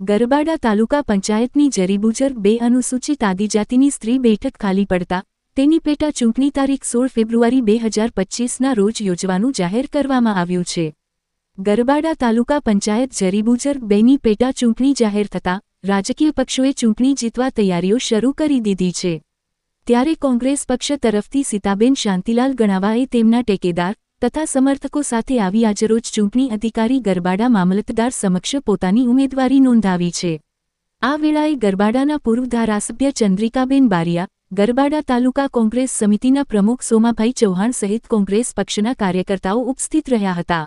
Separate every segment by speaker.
Speaker 1: ગરબાડા તાલુકા પંચાયતની જરીબુજર બે અનુસૂચિત આદિજાતિની સ્ત્રી બેઠક ખાલી પડતા તેની પેટા ચૂંટણી તારીખ સોળ ફેબ્રુઆરી બે હજાર પચ્ચીસના રોજ યોજવાનું જાહેર કરવામાં આવ્યું છે. ગરબાડા તાલુકા પંચાયત જરીબુજર બેની પેટા ચૂંટણી જાહેર થતાં રાજકીય પક્ષોએ ચૂંટણી જીતવા તૈયારીઓ શરૂ કરી દીધી છે. ત્યારે કોંગ્રેસ પક્ષ તરફથી સીતાબેન શાંતિલાલ ગણાવાએ તેમના ટેકેદાર તથા સમર્થકો સાથે આવી આજરોજ ચૂંટણી અધિકારી ગરબાડા મામલતદાર સમક્ષ પોતાની ઉમેદવારી નોંધાવી છે. આ વેળાએ ગરબાડાના પૂર્વ ધારાસભ્ય ચંદ્રિકાબેન બારિયા, ગરબાડા તાલુકા કોંગ્રેસ સમિતિના પ્રમુખ સોમાભાઈ ચૌહાણ સહિત કોંગ્રેસ પક્ષના કાર્યકર્તાઓ ઉપસ્થિત રહ્યા હતા.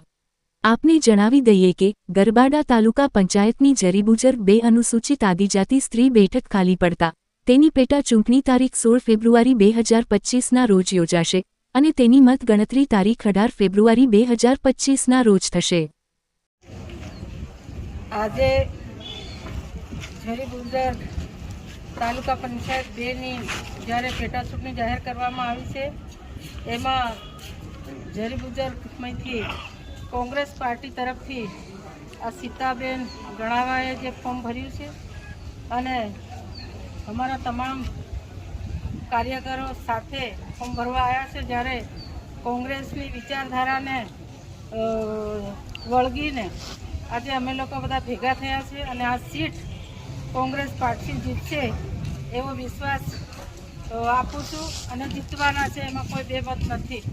Speaker 1: આપને જણાવી દઈએ કે, ગરબાડા તાલુકા પંચાયતની જરીબુજર બે અનુસૂચિત આદિજાતિ સ્ત્રી બેઠક ખાલી પડતા, તેની પેટા ચૂંટણી તારીખ સોળ ફેબ્રુઆરી બે હજાર પચ્ચીસના રોજ યોજાશે. અને તેની મત ગણતરી તારીખ અઢાર ફેબ્રુઆરી બે હજાર પચીસના રોજ થશે.
Speaker 2: આજે ઝરી તાલુકા પંચાયત બેની જ્યારે પેટા જાહેર કરવામાં આવી છે, એમાં ઝરી કોંગ્રેસ પાર્ટી તરફથી આ સીતાબેન ગણાવાએ જે ફોર્મ ભર્યું છે અને અમારા તમામ કાર્યકરો સાથે ફોર્મ ભરવા આવ્યા છે જ્યારે કોંગ્રેસની વિચારધારાને વળગીને આજે અમે લોકો બધા ભેગા થયા છે અને આ સીટ કોંગ્રેસ પાર્ટી જીતશે એવો વિશ્વાસ આપું છું અને જીતવાના છે એમાં કોઈ બે મત નથી.